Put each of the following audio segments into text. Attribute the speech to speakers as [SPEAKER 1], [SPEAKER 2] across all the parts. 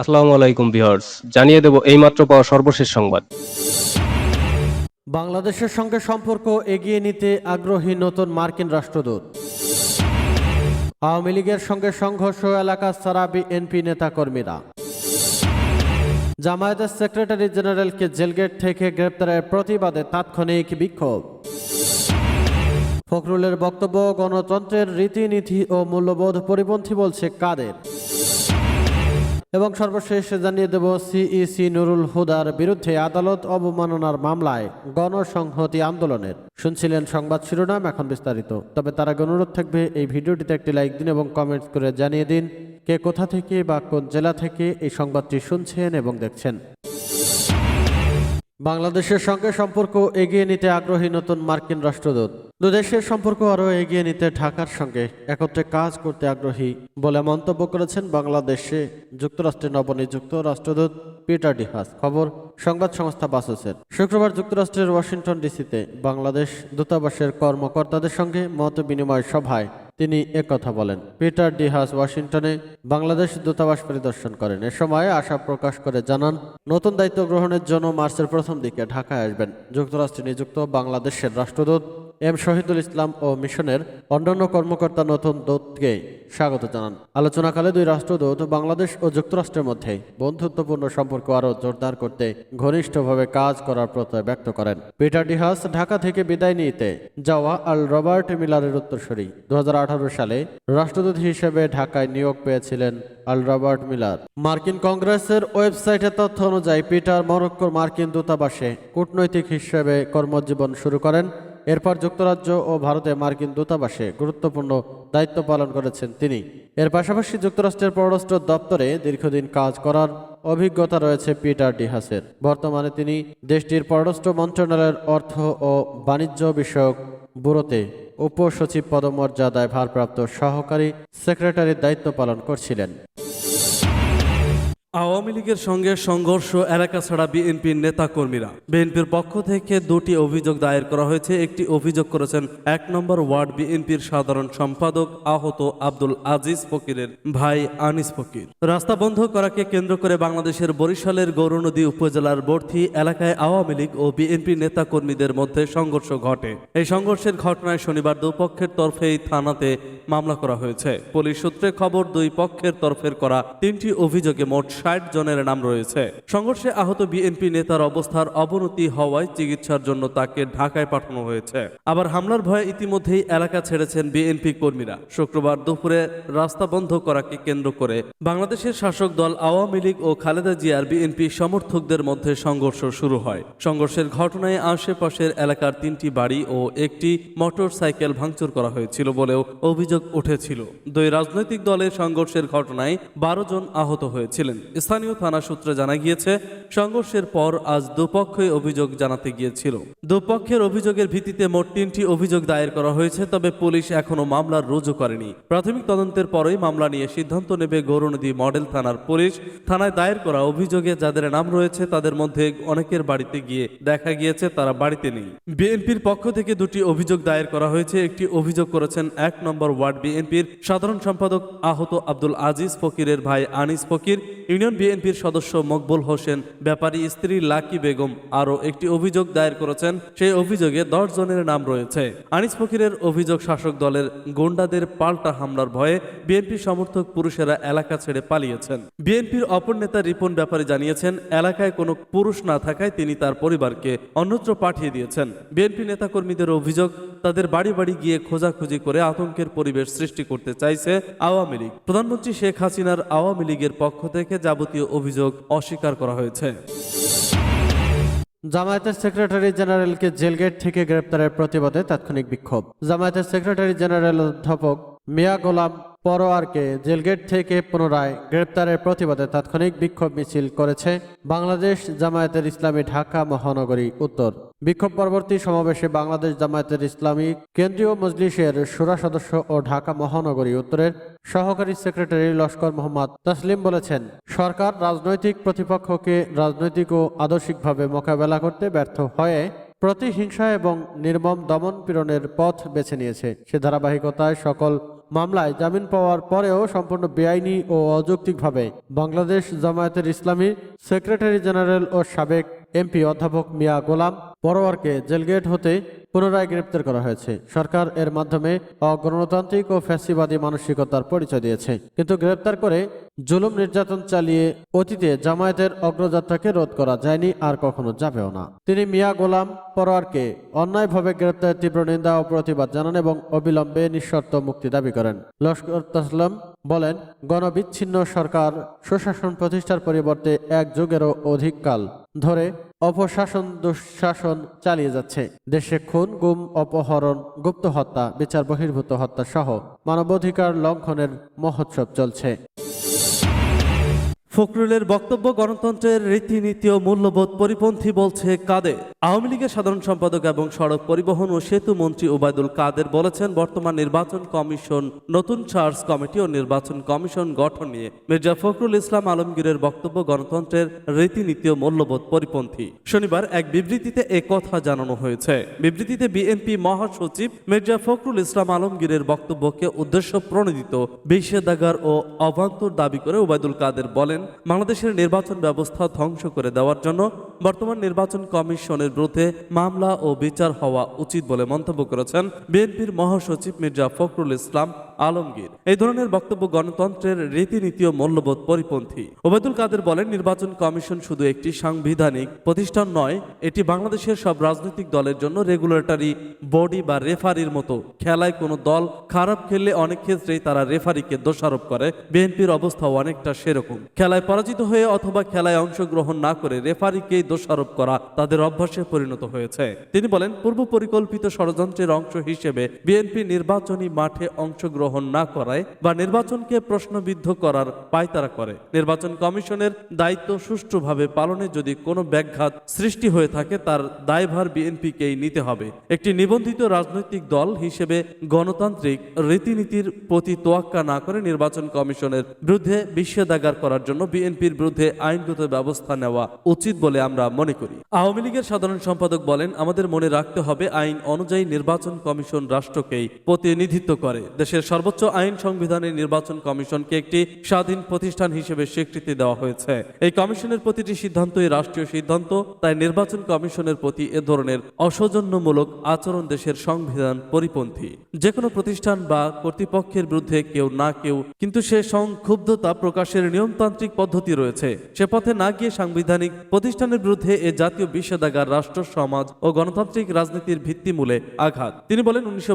[SPEAKER 1] আসসালামু আলাইকুম ভিউয়ার্স জানিয়ে দেব এইমাত্র পাওয়া সর্বশেষ সংবাদ বাংলাদেশের সঙ্গে সম্পর্ক এগিয়ে নিতে আগ্রহী নতুন মার্কিন রাষ্ট্রদূত আওয়ামী লীগের সঙ্গে সংঘর্ষ এলাকা ছাড়া বিএনপি নেতাকর্মীরা জামায়াতের সেক্রেটারি জেনারেলকে জেলগেট থেকে গ্রেপ্তারের প্রতিবাদে তাৎক্ষণিক বিক্ষোভ ফখরুলের বক্তব্য গণতন্ত্রের রীতিনীতি ও মূল্যবোধ পরিপন্থী বলছে কাদের এবং সর্বশেষ জানিয়ে দেব সিইসি e নুরুল হুদার বিরুদ্ধে আদালত অবমাননার মামলায় গণসংহতি আন্দোলনের শুনছিলেন সংবাদ শিরোনাম এখন বিস্তারিত তবে তারা অনুরোধ থাকবে এই ভিডিওটিতে একটি লাইক দিন এবং কমেন্টস করে জানিয়ে দিন কে কোথা থেকে বা কোন জেলা থেকে এই সংবাদটি শুনছেন এবং দেখছেন বাংলাদেশের সঙ্গে সম্পর্ক এগিয়ে নিতে আগ্রহী নতুন মার্কিন রাষ্ট্রদূত দুদেশের সম্পর্ক আরও এগিয়ে নিতে ঢাকার সঙ্গে একত্রে কাজ করতে আগ্রহী বলে মন্তব্য করেছেন বাংলাদেশে যুক্তরাষ্ট্রের নবনিযুক্ত রাষ্ট্রদূত পিটার ডিহাস খবর সংবাদ সংস্থা বাসসের শুক্রবার যুক্তরাষ্ট্রের ওয়াশিংটন ডিসিতে বাংলাদেশ দূতাবাসের কর্মকর্তাদের সঙ্গে মত বিনিময় সভায় তিনি একথা বলেন পিটার ডিহাস ওয়াশিংটনে বাংলাদেশ দূতাবাস পরিদর্শন করেন এ সময় আশা প্রকাশ করে জানান নতুন দায়িত্ব গ্রহণের জন্য মার্চের প্রথম দিকে ঢাকায় আসবেন যুক্তরাষ্ট্রে নিযুক্ত বাংলাদেশের রাষ্ট্রদূত এম শহীদুল ইসলাম ও মিশনের অন্যান্য কর্মকর্তা নতুন দূতকে স্বাগত জানান আলোচনাকালে দুই রাষ্ট্রদূত বাংলাদেশ ও যুক্তরাষ্ট্রের মধ্যে বন্ধুত্বপূর্ণ সম্পর্ক আরও জোরদার করতে ঘনিষ্ঠভাবে কাজ করার প্রত্যয় ব্যক্ত করেন পিটার ডিহাস ঢাকা থেকে বিদায় নিতে যাওয়া আল রবার্ট মিলারের উত্তরসূরি দু সালে রাষ্ট্রদূত হিসেবে ঢাকায় নিয়োগ পেয়েছিলেন আল রবার্ট মিলার মার্কিন কংগ্রেসের ওয়েবসাইটে তথ্য অনুযায়ী পিটার মরক্কোর মার্কিন দূতাবাসে কূটনৈতিক হিসেবে কর্মজীবন শুরু করেন এরপর যুক্তরাজ্য ও ভারতে মার্কিন দূতাবাসে গুরুত্বপূর্ণ দায়িত্ব পালন করেছেন তিনি এর পাশাপাশি যুক্তরাষ্ট্রের পররাষ্ট্র দপ্তরে দীর্ঘদিন কাজ করার অভিজ্ঞতা রয়েছে পিটার ডিহাসের বর্তমানে তিনি দেশটির পররাষ্ট্র মন্ত্রণালয়ের অর্থ ও বাণিজ্য বিষয়ক ব্যুরোতে উপসচিব পদমর্যাদায় ভারপ্রাপ্ত সহকারী সেক্রেটারির দায়িত্ব পালন করছিলেন আওয়ামী লীগের সঙ্গে সংঘর্ষ এলাকা ছাড়া বিএনপির নেতাকর্মীরা বিএনপির পক্ষ থেকে দুটি অভিযোগ দায়ের করা হয়েছে একটি অভিযোগ করেছেন এক নম্বর ওয়ার্ড বিএনপির সাধারণ সম্পাদক আহত আব্দুল আজিজ ফকিরের ভাই আনিস ফকির রাস্তা বন্ধ করাকে কেন্দ্র করে বাংলাদেশের বরিশালের গৌরনদী উপজেলার বর্থি এলাকায় আওয়ামী লীগ ও বিএনপি নেতাকর্মীদের মধ্যে সংঘর্ষ ঘটে এই সংঘর্ষের ঘটনায় শনিবার দুপক্ষের তরফে এই থানাতে মামলা করা হয়েছে পুলিশ সূত্রে খবর দুই পক্ষের তরফের করা তিনটি অভিযোগে মোট ষাট জনের নাম রয়েছে সংঘর্ষে আহত বিএনপি নেতার অবস্থার অবনতি হওয়ায় চিকিৎসার জন্য তাকে ঢাকায় পাঠানো হয়েছে আবার হামলার ভয়ে ইতিমধ্যেই এলাকা ছেড়েছেন বিএনপি কর্মীরা শুক্রবার দুপুরে রাস্তা বন্ধ করাকে কেন্দ্র করে বাংলাদেশের শাসক দল আওয়ামী লীগ ও খালেদা জিয়ার বিএনপি সমর্থকদের মধ্যে সংঘর্ষ শুরু হয় সংঘর্ষের ঘটনায় আশেপাশের এলাকার তিনটি বাড়ি ও একটি মোটর সাইকেল ভাঙচুর করা হয়েছিল বলেও অভিযোগ উঠেছিল দুই রাজনৈতিক দলের সংঘর্ষের ঘটনায় বারো জন আহত হয়েছিলেন স্থানীয় থানা সূত্রে জানা গিয়েছে সংঘর্ষের পর আজ দুপক্ষই অভিযোগ জানাতে গিয়েছিল দুপক্ষের অভিযোগের ভিত্তিতে মোট তিনটি অভিযোগ দায়ের করা হয়েছে তবে পুলিশ এখনও মামলা রুজু করেনি প্রাথমিক তদন্তের পরেই মামলা নিয়ে সিদ্ধান্ত নেবে গৌরনদী মডেল থানার পুলিশ থানায় দায়ের করা অভিযোগে যাদের নাম রয়েছে তাদের মধ্যে অনেকের বাড়িতে গিয়ে দেখা গিয়েছে তারা বাড়িতে নেই বিএনপির পক্ষ থেকে দুটি অভিযোগ দায়ের করা হয়েছে একটি অভিযোগ করেছেন এক নম্বর ওয়ার্ড বিএনপির সাধারণ সম্পাদক আহত আব্দুল আজিজ ফকিরের ভাই আনিস ফকির ইউনিয়ন বিএনপির সদস্য মকবুল হোসেন ব্যাপারী স্ত্রী লাকি বেগম আরও একটি অভিযোগ দায়ের করেছেন সেই অভিযোগে দশ জনের নাম রয়েছে আনিস ফকিরের অভিযোগ শাসক দলের গোন্ডাদের পাল্টা হামলার ভয়ে বিএনপি সমর্থক পুরুষেরা এলাকা ছেড়ে পালিয়েছেন বিএনপির অপর নেতা রিপন ব্যাপারী জানিয়েছেন এলাকায় কোনো পুরুষ না থাকায় তিনি তার পরিবারকে অন্যত্র পাঠিয়ে দিয়েছেন বিএনপি নেতাকর্মীদের অভিযোগ তাদের বাড়ি বাড়ি গিয়ে খোঁজাখুঁজি করে আতঙ্কের পরিবেশ সৃষ্টি করতে চাইছে আওয়ামী লীগ প্রধানমন্ত্রী শেখ হাসিনার আওয়ামী লীগের পক্ষ থেকে যাবতীয় অভিযোগ অস্বীকার করা হয়েছে জামায়াতের সেক্রেটারি জেনারেলকে জেলগেট থেকে গ্রেপ্তারের প্রতিবাদে তাৎক্ষণিক বিক্ষোভ জামায়াতের সেক্রেটারি জেনারেল অধ্যাপক মিয়া গোলাম পরোয়ারকে জেলগেট থেকে পুনরায় গ্রেপ্তারের প্রতিবাদে তাৎক্ষণিক বিক্ষোভ মিছিল করেছে বাংলাদেশ জামায়াতের ইসলামী ঢাকা মহানগরী উত্তর বিক্ষোভ পরবর্তী সমাবেশে বাংলাদেশ জামায়াতের ইসলামী কেন্দ্রীয় মজলিসের সুরা সদস্য ও ঢাকা মহানগরী উত্তরের সহকারী সেক্রেটারি লস্কর মোহাম্মদ তাসলিম বলেছেন সরকার রাজনৈতিক প্রতিপক্ষকে রাজনৈতিক ও আদর্শিকভাবে মোকাবেলা করতে ব্যর্থ হয়ে প্রতিহিংসা এবং নির্মম দমন পীড়নের পথ বেছে নিয়েছে সে ধারাবাহিকতায় সকল মামলায় জামিন পাওয়ার পরেও সম্পূর্ণ বেআইনি ও অযৌক্তিকভাবে বাংলাদেশ জামায়াতের ইসলামী সেক্রেটারি জেনারেল ও সাবেক এমপি অধ্যাপক মিয়া গোলাম পরোয়ারকে জেলগেট হতে পুনরায় গ্রেপ্তার করা হয়েছে সরকার এর মাধ্যমে অগণতান্ত্রিক ও ফ্যাসিবাদী মানসিকতার পরিচয় দিয়েছে কিন্তু গ্রেপ্তার করে জুলুম নির্যাতন চালিয়ে অতীতে জামায়াতের অগ্রযাত্রাকে রোধ করা যায়নি আর কখনো যাবেও না তিনি মিয়া গোলাম পরোয়ারকে অন্যায়ভাবে গ্রেপ্তারের তীব্র নিন্দা ও প্রতিবাদ জানান এবং অবিলম্বে নিঃশর্ত মুক্তি দাবি করেন লস্কর তাসলাম বলেন গণবিচ্ছিন্ন সরকার সুশাসন প্রতিষ্ঠার পরিবর্তে এক যুগেরও অধিককাল ধরে অপশাসন দুঃশাসন চালিয়ে যাচ্ছে দেশে খুন গুম অপহরণ গুপ্ত হত্যা বিচার বহির্ভূত হত্যা সহ মানবাধিকার লঙ্ঘনের মহোৎসব চলছে ফখরুলের বক্তব্য গণতন্ত্রের রীতিনীতি ও মূল্যবোধ পরিপন্থী বলছে কাদের আওয়ামী লীগের সাধারণ সম্পাদক এবং সড়ক পরিবহন ও সেতু মন্ত্রী ওবায়দুল কাদের বলেছেন বর্তমান নির্বাচন কমিশন নতুন সার্চ কমিটি ও নির্বাচন কমিশন গঠন নিয়ে মির্জা ফখরুল ইসলাম আলমগীরের বক্তব্য গণতন্ত্রের রীতিনীতি ও মূল্যবোধ পরিপন্থী শনিবার এক বিবৃতিতে এ কথা জানানো হয়েছে বিবৃতিতে বিএনপি মহাসচিব মির্জা ফখরুল ইসলাম আলমগীরের বক্তব্যকে উদ্দেশ্য প্রণোদিত বিষেধাগার ও অভান্তর দাবি করে ওবায়দুল কাদের বলেন বলেন বাংলাদেশের নির্বাচন ব্যবস্থা ধ্বংস করে দেওয়ার জন্য বর্তমান নির্বাচন কমিশনের বিরুদ্ধে মামলা ও বিচার হওয়া উচিত বলে মন্তব্য করেছেন বিএনপির মহাসচিব মির্জা ফখরুল ইসলাম আলমগীর এই ধরনের বক্তব্য গণতন্ত্রের রীতিনীতি ও মূল্যবোধ পরিপন্থী ওবায়দুল কাদের বলেন নির্বাচন কমিশন শুধু একটি সাংবিধানিক প্রতিষ্ঠান নয় এটি বাংলাদেশের সব রাজনৈতিক দলের জন্য রেগুলেটরি বডি বা রেফারির মতো খেলায় কোনো দল খারাপ খেললে অনেক ক্ষেত্রেই তারা রেফারিকে দোষারোপ করে বিএনপির অবস্থাও অনেকটা সেরকম খেলায় পরাজিত হয়ে অথবা খেলায় অংশগ্রহণ না করে রেফারিকে দোষারোপ করা তাদের অভ্যাসে পরিণত হয়েছে তিনি বলেন পূর্ব পরিকল্পিত ষড়যন্ত্রের অংশ হিসেবে বিএনপি নির্বাচনী মাঠে অংশগ্রহণ গ্রহণ না করায় বা নির্বাচনকে প্রশ্নবিদ্ধ করার পায়তারা করে নির্বাচন কমিশনের দায়িত্ব সুষ্ঠুভাবে পালনে যদি কোনো ব্যাঘাত সৃষ্টি হয়ে থাকে তার দায়ভার বিএনপিকেই নিতে হবে একটি নিবন্ধিত রাজনৈতিক দল হিসেবে গণতান্ত্রিক রীতিনীতির প্রতি তোয়াক্কা না করে নির্বাচন কমিশনের বিরুদ্ধে নিষেধাজ্ঞার করার জন্য বিএনপির বিরুদ্ধে আইনগত ব্যবস্থা নেওয়া উচিত বলে আমরা মনে করি আওয়ামী লীগের সাধারণ সম্পাদক বলেন আমাদের মনে রাখতে হবে আইন অনুযায়ী নির্বাচন কমিশন রাষ্ট্রকেই প্রতিনিধিত্ব করে দেশের সর্বোচ্চ আইন সংবিধানে নির্বাচন কমিশনকে একটি স্বাধীন প্রতিষ্ঠান হিসেবে স্বীকৃতি দেওয়া হয়েছে এই কমিশনের প্রতিটি সিদ্ধান্তই রাষ্ট্রীয় সিদ্ধান্ত তাই নির্বাচন কমিশনের প্রতি এ ধরনের অসৌজন্যমূলক আচরণ দেশের সংবিধান পরিপন্থী যে কোনো প্রতিষ্ঠান বা কর্তৃপক্ষের বিরুদ্ধে কেউ না কেউ কিন্তু সে সংক্ষুব্ধতা প্রকাশের নিয়মতান্ত্রিক পদ্ধতি রয়েছে সে পথে না গিয়ে সাংবিধানিক প্রতিষ্ঠানের বিরুদ্ধে এ জাতীয় বিষেধাগার রাষ্ট্র সমাজ ও গণতান্ত্রিক রাজনীতির ভিত্তিমূলে আঘাত তিনি বলেন উনিশশো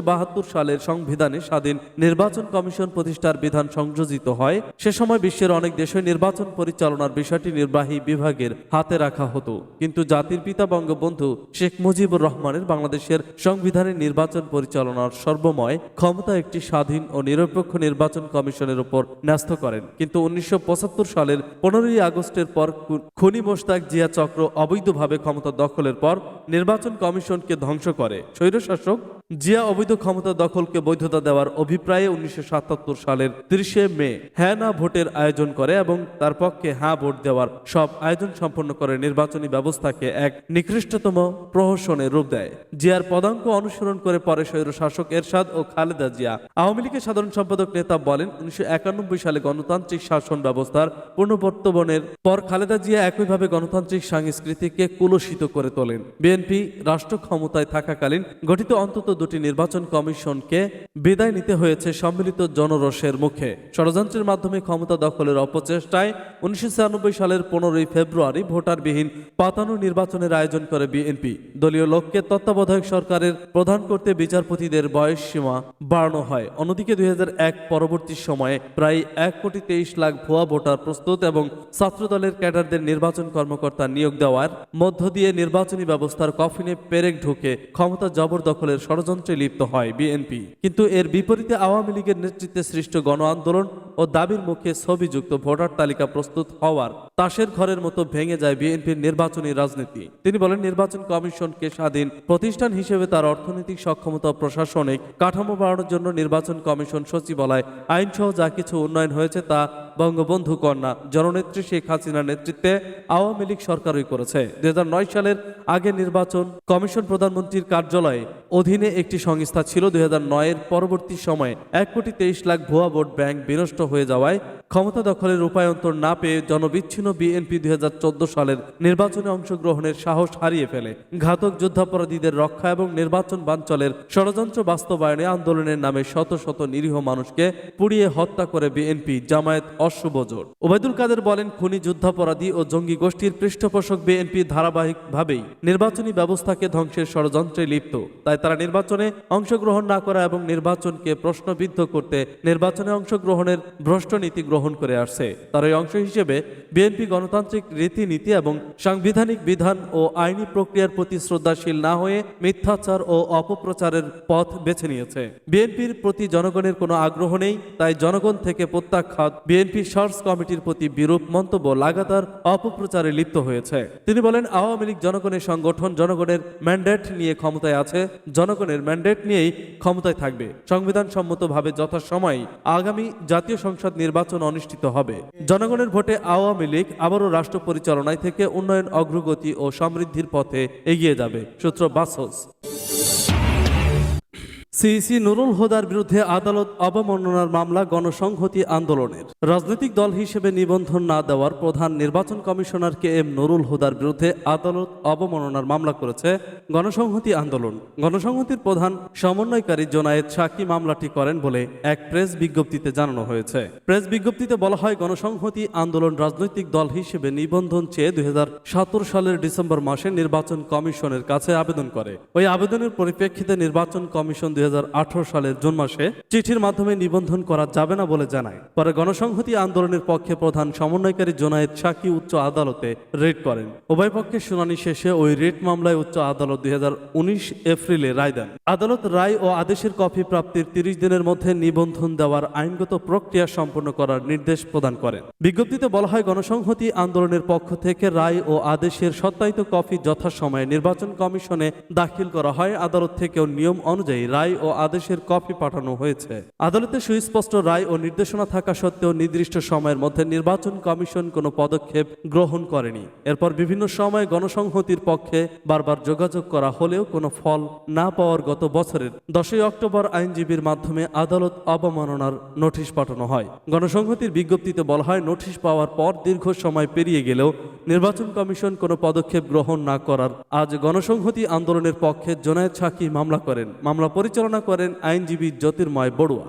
[SPEAKER 1] সালের সংবিধানে স্বাধীন নির্বাচন নির্বাচন কমিশন প্রতিষ্ঠার বিধান সংযোজিত হয় সে সময় বিশ্বের অনেক দেশে নির্বাচন পরিচালনার বিষয়টি নির্বাহী বিভাগের হাতে রাখা হতো কিন্তু জাতির পিতা বঙ্গবন্ধু শেখ মুজিবুর রহমানের বাংলাদেশের সংবিধানে নির্বাচন পরিচালনার সর্বময় ক্ষমতা একটি স্বাধীন ও নিরপেক্ষ নির্বাচন কমিশনের উপর ন্যস্ত করেন কিন্তু উনিশশো সালের পনেরোই আগস্টের পর খনি মোস্তাক জিয়া চক্র অবৈধভাবে ক্ষমতা দখলের পর নির্বাচন কমিশনকে ধ্বংস করে স্বৈরশাসক জিয়া অবৈধ ক্ষমতা দখলকে বৈধতা দেওয়ার অভিপ্রায়ে উনিশশো সালের তিরিশে মে হ্যাঁ না ভোটের আয়োজন করে এবং তার পক্ষে হ্যাঁ ভোট দেওয়ার সব আয়োজন সম্পন্ন করে নির্বাচনী ব্যবস্থাকে এক নিকৃষ্টতম প্রহসনের রূপ দেয় জিয়ার পদাঙ্ক অনুসরণ করে পরে স্বৈর শাসক এরশাদ ও খালেদা জিয়া আওয়ামী লীগের সাধারণ সম্পাদক নেতা বলেন উনিশশো সালে গণতান্ত্রিক শাসন ব্যবস্থার পুনঃবর্তমানের পর খালেদা জিয়া একইভাবে গণতান্ত্রিক সাংস্কৃতিকে কুলসিত করে তোলেন বিএনপি রাষ্ট্র ক্ষমতায় থাকাকালীন গঠিত অন্তত দুটি নির্বাচন কমিশনকে বিদায় নিতে হয়েছে সম্মিলিত জনরসের মুখে ষড়যন্ত্রের মাধ্যমে ক্ষমতা দখলের অপচেষ্টায় উনিশশো সালের পনেরোই ফেব্রুয়ারি ভোটারবিহীন পাতানো নির্বাচনের আয়োজন করে বিএনপি দলীয় লক্ষ্যে তত্ত্বাবধায়ক সরকারের প্রধান করতে বিচারপতিদের বয়স সীমা বাড়ানো হয় অন্যদিকে দুই এক পরবর্তী সময়ে প্রায় এক কোটি তেইশ লাখ ভুয়া ভোটার প্রস্তুত এবং ছাত্রদলের ক্যাডারদের নির্বাচন কর্মকর্তা নিয়োগ দেওয়ার মধ্য দিয়ে নির্বাচনী ব্যবস্থার কফিনে পেরেক ঢুকে ক্ষমতা জবরদখলের ষড় ষড়যন্ত্রে লিপ্ত হয় বিএনপি কিন্তু এর বিপরীতে আওয়ামী লীগের নেতৃত্বে সৃষ্ট গণ আন্দোলন ও দাবির মুখে ছবিযুক্ত ভোটার তালিকা প্রস্তুত হওয়ার তাসের ঘরের মতো ভেঙে যায় বিএনপির নির্বাচনী রাজনীতি তিনি বলেন নির্বাচন কমিশনকে স্বাধীন প্রতিষ্ঠান হিসেবে তার অর্থনৈতিক সক্ষমতা প্রশাসনিক কাঠামো বাড়ানোর জন্য নির্বাচন কমিশন সচিবালয় আইনসহ যা কিছু উন্নয়ন হয়েছে তা বঙ্গবন্ধু কন্যা জননেত্রী শেখ হাসিনার নেতৃত্বে আওয়ামী লীগ সরকারই করেছে দু সালের আগে নির্বাচন কমিশন প্রধানমন্ত্রীর কার্যালয়ে অধীনে একটি সংস্থা ছিল দু এর পরবর্তী সময়ে এক কোটি তেইশ লাখ ভুয়া ভোট ব্যাংক বিনষ্ট হয়ে যাওয়ায় ক্ষমতা দখলের উপায়ন্তর না পেয়ে জনবিচ্ছিন্ন বিএনপি দুই সালের নির্বাচনে অংশগ্রহণের সাহস হারিয়ে ফেলে ঘাতক যুদ্ধাপরাধীদের রক্ষা এবং নির্বাচন বাঞ্চলের ষড়যন্ত্র বাস্তবায়নে আন্দোলনের নামে শত শত নিরীহ মানুষকে পুড়িয়ে হত্যা করে বিএনপি জামায়াত অশুভ জোট ওবায়দুল কাদের বলেন খুনি যুদ্ধাপরাধী ও জঙ্গি গোষ্ঠীর পৃষ্ঠপোষক বিএনপি ধারাবাহিকভাবেই নির্বাচনী ব্যবস্থাকে ধ্বংসের ষড়যন্ত্রে লিপ্ত তাই তারা নির্বাচনে অংশগ্রহণ না করা এবং নির্বাচনকে প্রশ্নবিদ্ধ করতে নির্বাচনে অংশগ্রহণের ভ্রষ্ট নীতি গ্রহণ গ্রহণ করে আসছে তার এই অংশ হিসেবে বিএনপি গণতান্ত্রিক রীতিনীতি এবং সাংবিধানিক বিধান ও আইনি প্রক্রিয়ার প্রতি শ্রদ্ধাশীল না হয়ে মিথ্যাচার ও অপপ্রচারের পথ বেছে নিয়েছে বিএনপির প্রতি জনগণের কোনো আগ্রহ নেই তাই জনগণ থেকে প্রত্যাখ্যাত বিএনপি সার্চ কমিটির প্রতি বিরূপ মন্তব্য লাগাতার অপপ্রচারে লিপ্ত হয়েছে তিনি বলেন আওয়ামী লীগ জনগণের সংগঠন জনগণের ম্যান্ডেট নিয়ে ক্ষমতায় আছে জনগণের ম্যান্ডেট নিয়েই ক্ষমতায় থাকবে সংবিধান সম্মতভাবে যথাসময় আগামী জাতীয় সংসদ নির্বাচন অনুষ্ঠিত হবে জনগণের ভোটে আওয়ামী লীগ আবারও রাষ্ট্র পরিচালনায় থেকে উন্নয়ন অগ্রগতি ও সমৃদ্ধির পথে এগিয়ে যাবে সূত্র বাসস সিইসি নুরুল হুদার বিরুদ্ধে আদালত অবমাননার মামলা গণসংহতি আন্দোলনের রাজনৈতিক দল হিসেবে নিবন্ধন না দেওয়ার প্রধান নির্বাচন কমিশনার কে এম নুরুল হুদার বিরুদ্ধে আদালত অবমাননার মামলা করেছে গণসংহতি আন্দোলন গণসংহতির প্রধান সমন্বয়কারী জোনায়েদ সাকি মামলাটি করেন বলে এক প্রেস বিজ্ঞপ্তিতে জানানো হয়েছে প্রেস বিজ্ঞপ্তিতে বলা হয় গণসংহতি আন্দোলন রাজনৈতিক দল হিসেবে নিবন্ধন চেয়ে দুই সালের ডিসেম্বর মাসে নির্বাচন কমিশনের কাছে আবেদন করে ওই আবেদনের পরিপ্রেক্ষিতে নির্বাচন কমিশন দুই দুই সালের জুন মাসে চিঠির মাধ্যমে নিবন্ধন করা যাবে না বলে জানায় পরে গণসংহতি আন্দোলনের পক্ষে প্রধান সমন্বয়কারী জোনায়েদ সাকি উচ্চ আদালতে রেড করেন উভয় পক্ষের শুনানি শেষে ওই রেড মামলায় উচ্চ আদালত দুই এপ্রিলে রায় দেন আদালত রায় ও আদেশের কপি প্রাপ্তির তিরিশ দিনের মধ্যে নিবন্ধন দেওয়ার আইনগত প্রক্রিয়া সম্পন্ন করার নির্দেশ প্রদান করেন বিজ্ঞপ্তিতে বলা হয় গণসংহতি আন্দোলনের পক্ষ থেকে রায় ও আদেশের সত্যায়িত কপি যথাসময়ে নির্বাচন কমিশনে দাখিল করা হয় আদালত থেকেও নিয়ম অনুযায়ী রায় রায় ও আদেশের কপি পাঠানো হয়েছে আদালতে সুস্পষ্ট রায় ও নির্দেশনা থাকা সত্ত্বেও নির্দিষ্ট সময়ের মধ্যে নির্বাচন কমিশন কোনো পদক্ষেপ গ্রহণ করেনি এরপর বিভিন্ন সময়ে গণসংহতির পক্ষে বারবার যোগাযোগ করা হলেও কোনো ফল না পাওয়ার গত বছরের দশই অক্টোবর আইনজীবীর মাধ্যমে আদালত অবমাননার নোটিশ পাঠানো হয় গণসংহতির বিজ্ঞপ্তিতে বলা হয় নোটিশ পাওয়ার পর দীর্ঘ সময় পেরিয়ে গেলেও নির্বাচন কমিশন কোনো পদক্ষেপ গ্রহণ না করার আজ গণসংহতি আন্দোলনের পক্ষে জোনায়েদ সাকি মামলা করেন মামলা পরিচালনা পরিচালনা করেন আইনজীবী জ্যোতির্ময় বড়ুয়া